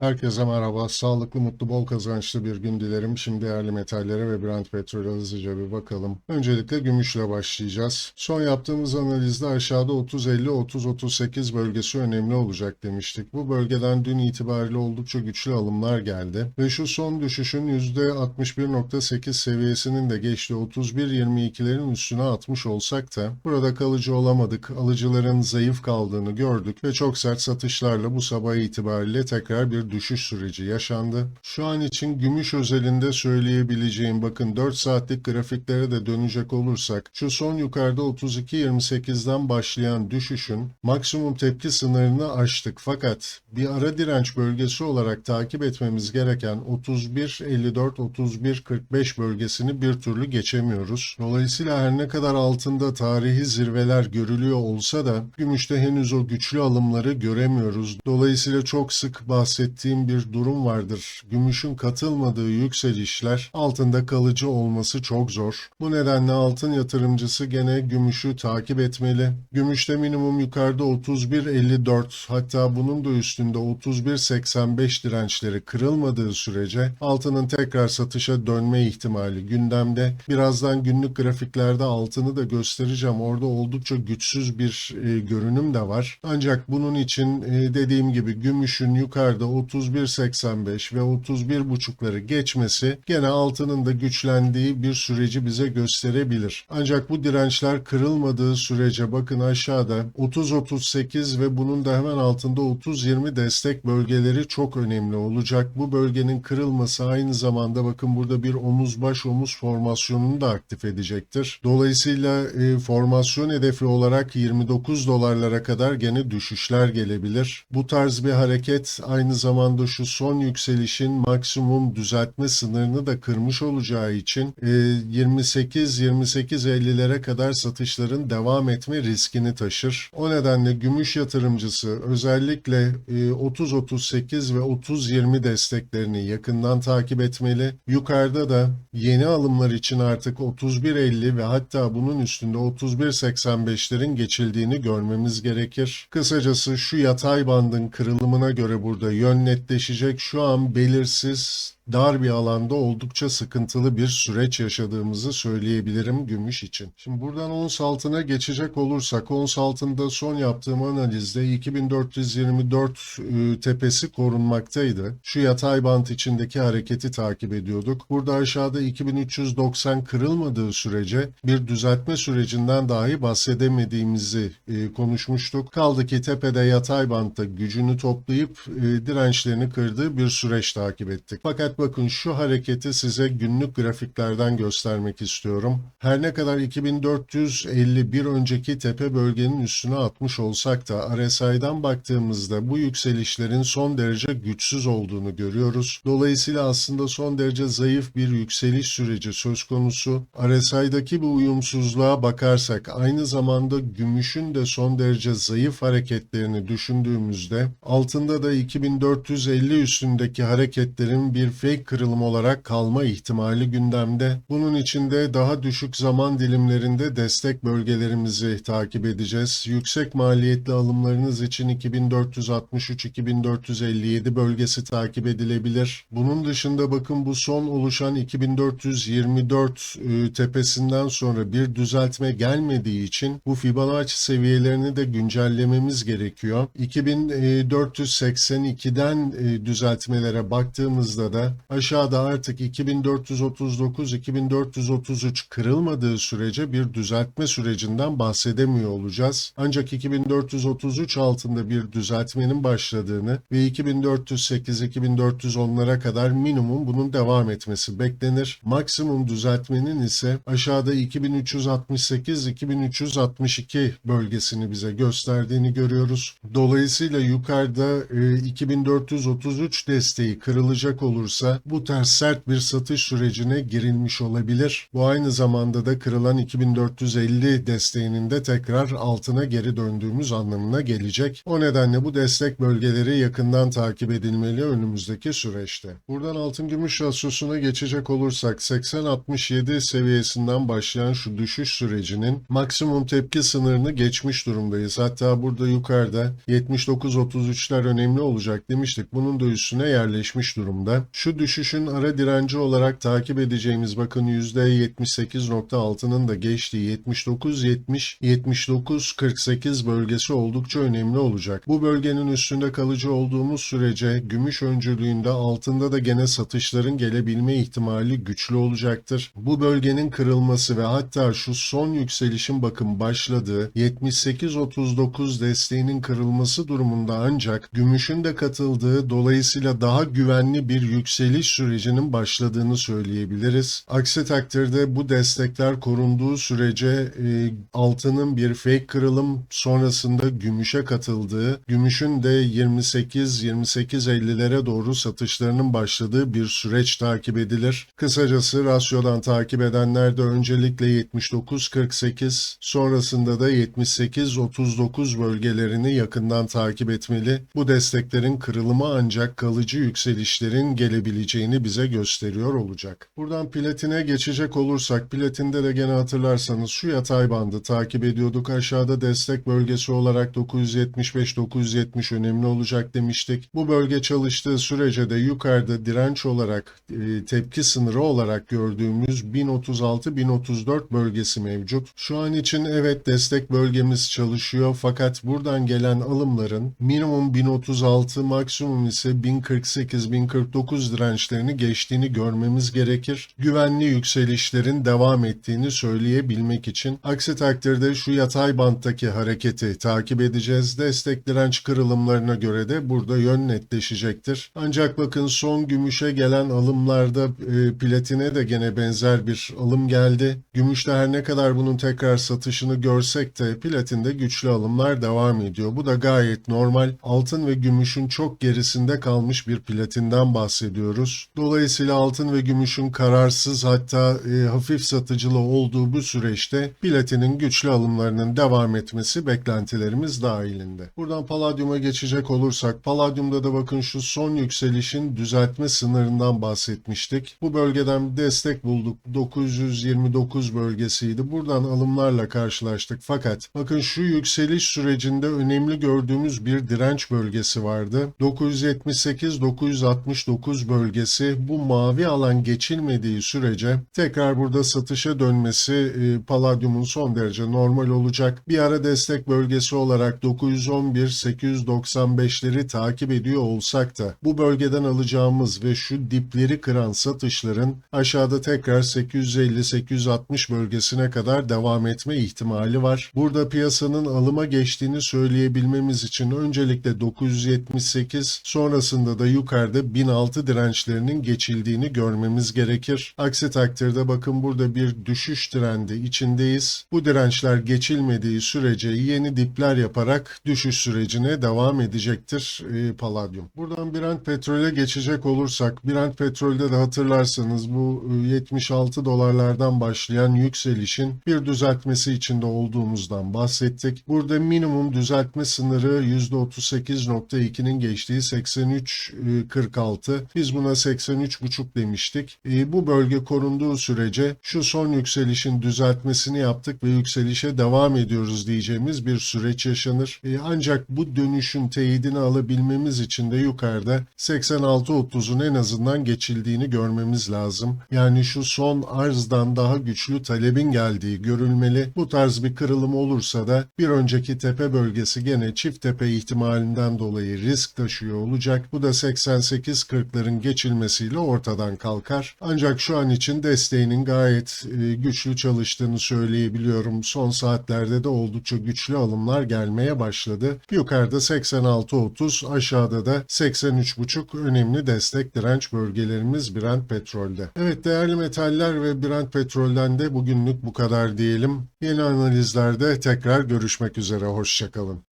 Herkese merhaba. Sağlıklı, mutlu, bol kazançlı bir gün dilerim. Şimdi değerli metallere ve Brent petrole hızlıca bir bakalım. Öncelikle gümüşle başlayacağız. Son yaptığımız analizde aşağıda 30-50-30-38 bölgesi önemli olacak demiştik. Bu bölgeden dün itibariyle oldukça güçlü alımlar geldi. Ve şu son düşüşün %61.8 seviyesinin de geçtiği 31-22'lerin üstüne atmış olsak da burada kalıcı olamadık. Alıcıların zayıf kaldığını gördük ve çok sert satışlarla bu sabah itibariyle tekrar bir düşüş süreci yaşandı. Şu an için gümüş özelinde söyleyebileceğim bakın 4 saatlik grafiklere de dönecek olursak şu son yukarıda 32.28'den başlayan düşüşün maksimum tepki sınırını aştık. Fakat bir ara direnç bölgesi olarak takip etmemiz gereken 31.54-31.45 bölgesini bir türlü geçemiyoruz. Dolayısıyla her ne kadar altında tarihi zirveler görülüyor olsa da gümüşte henüz o güçlü alımları göremiyoruz. Dolayısıyla çok sık bahsettiğim bir durum vardır. Gümüşün katılmadığı yükselişler altında kalıcı olması çok zor. Bu nedenle altın yatırımcısı gene gümüşü takip etmeli. Gümüşte minimum yukarıda 31.54 hatta bunun da üstünde 31.85 dirençleri kırılmadığı sürece altının tekrar satışa dönme ihtimali gündemde. Birazdan günlük grafiklerde altını da göstereceğim. Orada oldukça güçsüz bir e, görünüm de var. Ancak bunun için e, dediğim gibi gümüşün yukarıda 31.85 ve 31.5'ları geçmesi gene altının da güçlendiği bir süreci bize gösterebilir. Ancak bu dirençler kırılmadığı sürece bakın aşağıda 30-38 ve bunun da hemen altında 30-20 destek bölgeleri çok önemli olacak. Bu bölgenin kırılması aynı zamanda bakın burada bir omuz baş omuz formasyonunu da aktif edecektir. Dolayısıyla e, formasyon hedefi olarak 29 dolarlara kadar gene düşüşler gelebilir. Bu tarz bir hareket aynı zamanda şu son yükselişin maksimum düzeltme sınırını da kırmış olacağı için e, 28-28-50'lere kadar satışların devam etme riskini taşır. O nedenle gümüş yatırımcısı özellikle e, 30-38 ve 30-20 desteklerini yakından takip etmeli. Yukarıda da yeni alımlar için artık 31-50 ve hatta bunun üstünde 31-85'lerin geçildiğini görmemiz gerekir. Kısacası şu yatay bandın kırılımına göre burada yön netleşecek. Şu an belirsiz dar bir alanda oldukça sıkıntılı bir süreç yaşadığımızı söyleyebilirim gümüş için. Şimdi buradan ons altına geçecek olursak ons altında son yaptığım analizde 2424 e, tepesi korunmaktaydı. Şu yatay bant içindeki hareketi takip ediyorduk. Burada aşağıda 2390 kırılmadığı sürece bir düzeltme sürecinden dahi bahsedemediğimizi e, konuşmuştuk. Kaldı ki tepede yatay bantta gücünü toplayıp e, dirençlerini kırdığı bir süreç takip ettik. Fakat bakın şu hareketi size günlük grafiklerden göstermek istiyorum. Her ne kadar 2450 bir önceki tepe bölgenin üstüne atmış olsak da RSI'dan baktığımızda bu yükselişlerin son derece güçsüz olduğunu görüyoruz. Dolayısıyla aslında son derece zayıf bir yükseliş süreci söz konusu. RSI'daki bu uyumsuzluğa bakarsak aynı zamanda gümüşün de son derece zayıf hareketlerini düşündüğümüzde altında da 2450 üstündeki hareketlerin bir fake kırılım olarak kalma ihtimali gündemde. Bunun için de daha düşük zaman dilimlerinde destek bölgelerimizi takip edeceğiz. Yüksek maliyetli alımlarınız için 2463-2457 bölgesi takip edilebilir. Bunun dışında bakın bu son oluşan 2424 e, tepesinden sonra bir düzeltme gelmediği için bu Fibonacci seviyelerini de güncellememiz gerekiyor. 2482'den e, düzeltmelere baktığımızda da aşağıda artık 2439-2433 kırılmadığı sürece bir düzeltme sürecinden bahsedemiyor olacağız. Ancak 2433 altında bir düzeltmenin başladığını ve 2408-2410'lara kadar minimum bunun devam etmesi beklenir. Maksimum düzeltmenin ise aşağıda 2368-2362 bölgesini bize gösterdiğini görüyoruz. Dolayısıyla yukarıda e, 2433 desteği kırılacak olursa olmazsa bu tarz sert bir satış sürecine girilmiş olabilir. Bu aynı zamanda da kırılan 2450 desteğinin de tekrar altına geri döndüğümüz anlamına gelecek. O nedenle bu destek bölgeleri yakından takip edilmeli önümüzdeki süreçte. Buradan altın gümüş rasyosuna geçecek olursak 80-67 seviyesinden başlayan şu düşüş sürecinin maksimum tepki sınırını geçmiş durumdayız. Hatta burada yukarıda 79-33'ler önemli olacak demiştik. Bunun da üstüne yerleşmiş durumda. Şu düşüşün ara direnci olarak takip edeceğimiz bakın %78.6'nın da geçtiği 79-70-79-48 bölgesi oldukça önemli olacak. Bu bölgenin üstünde kalıcı olduğumuz sürece gümüş öncülüğünde altında da gene satışların gelebilme ihtimali güçlü olacaktır. Bu bölgenin kırılması ve hatta şu son yükselişin bakın başladığı 78-39 desteğinin kırılması durumunda ancak gümüşün de katıldığı dolayısıyla daha güvenli bir yükseliş sürecinin başladığını söyleyebiliriz. Aksi takdirde bu destekler korunduğu sürece e, altının bir fake kırılım sonrasında gümüşe katıldığı, gümüşün de 28-28.50'lere doğru satışlarının başladığı bir süreç takip edilir. Kısacası rasyodan takip edenler de öncelikle 79-48 sonrasında da 78-39 bölgelerini yakından takip etmeli. Bu desteklerin kırılımı ancak kalıcı yükselişlerin gelebileceğini bize gösteriyor olacak. Buradan platine geçecek olursak platinde de gene hatırlarsanız şu yatay bandı takip ediyorduk. Aşağıda destek bölgesi olarak 975-970 önemli olacak demiştik. Bu bölge çalıştığı sürece de yukarıda direnç olarak e, tepki sınırı olarak gördüğümüz 1036-1034 bölgesi mevcut. Şu an için evet destek bölgemiz çalışıyor fakat buradan gelen alımların minimum 1036 maksimum ise 1048-1049 dirençlerini geçtiğini görmemiz gerekir. Güvenli yükselişlerin devam ettiğini söyleyebilmek için. Aksi takdirde şu yatay banttaki hareketi takip edeceğiz. Destek direnç kırılımlarına göre de burada yön netleşecektir. Ancak bakın son gümüşe gelen alımlarda e, platine de gene benzer bir alım geldi. Gümüşte her ne kadar bunun tekrar satışını görsek de platinde güçlü alımlar devam ediyor. Bu da gayet normal. Altın ve gümüşün çok gerisinde kalmış bir platinden bahsediyoruz. Dolayısıyla altın ve gümüşün kararsız hatta e, hafif satıcılı olduğu bu süreçte platinin güçlü alımlarının devam etmesi beklentilerimiz dahilinde. Buradan paladyuma geçecek olursak paladyumda da bakın şu son yükselişin düzeltme sınırından bahsetmiştik. Bu bölgeden bir destek bulduk. 929 bölgesiydi. Buradan alımlarla karşılaştık. Fakat bakın şu yükseliş sürecinde önemli gördüğümüz bir direnç bölgesi vardı. 978-969 bölgesi bu mavi alan geçilmediği sürece tekrar burada satışa dönmesi e, paladyumun son derece normal olacak. Bir ara destek bölgesi olarak 911-895'leri takip ediyor olsak da bu bölgeden alacağımız ve şu dipleri kıran satışların aşağıda tekrar 850-860 bölgesine kadar devam etme ihtimali var. Burada piyasanın alıma geçtiğini söyleyebilmemiz için öncelikle 978 sonrasında da yukarıda 1006 dirençlerinin geçildiğini görmemiz gerekir. Aksi takdirde bakın burada bir düşüş trendi içindeyiz. Bu dirençler geçilmediği sürece yeni dipler yaparak düşüş sürecine devam edecektir e, Palladium. Buradan Brent petrole geçecek olursak Brent petrolde de hatırlarsanız bu e, 76 dolarlardan başlayan yükselişin bir düzeltmesi içinde olduğumuzdan bahsettik. Burada minimum düzeltme sınırı %38.2'nin geçtiği 83.46. Biz buna 83.5 demiştik. E, bu bölge korunduğu sürece şu son yükselişin düzeltmesini yaptık ve yükselişe devam ediyoruz diyeceğimiz bir süreç yaşanır. E, ancak bu dönüşün teyidini alabilmemiz için de yukarıda 86.30'un en azından geçildiğini görmemiz lazım. Yani şu son arzdan daha güçlü talebin geldiği görülmeli. Bu tarz bir kırılım olursa da bir önceki tepe bölgesi gene çift tepe ihtimalinden dolayı risk taşıyor olacak. Bu da 88-40'ların geçilmesiyle ortadan kalkar. Ancak şu an için desteğinin gayet e, güçlü çalıştığını söyleyebiliyorum. Son saatlerde de oldukça güçlü alımlar gelmeye başladı. Yukarıda 86-30, aşağıda da 83.5 önemli destek direnç bölgelerimiz Brent petrolde. Evet değerli metaller ve Brent petrolden de bugünlük bu kadar diyelim. Yeni analizlerde tekrar görüşmek üzere. Hoşçakalın.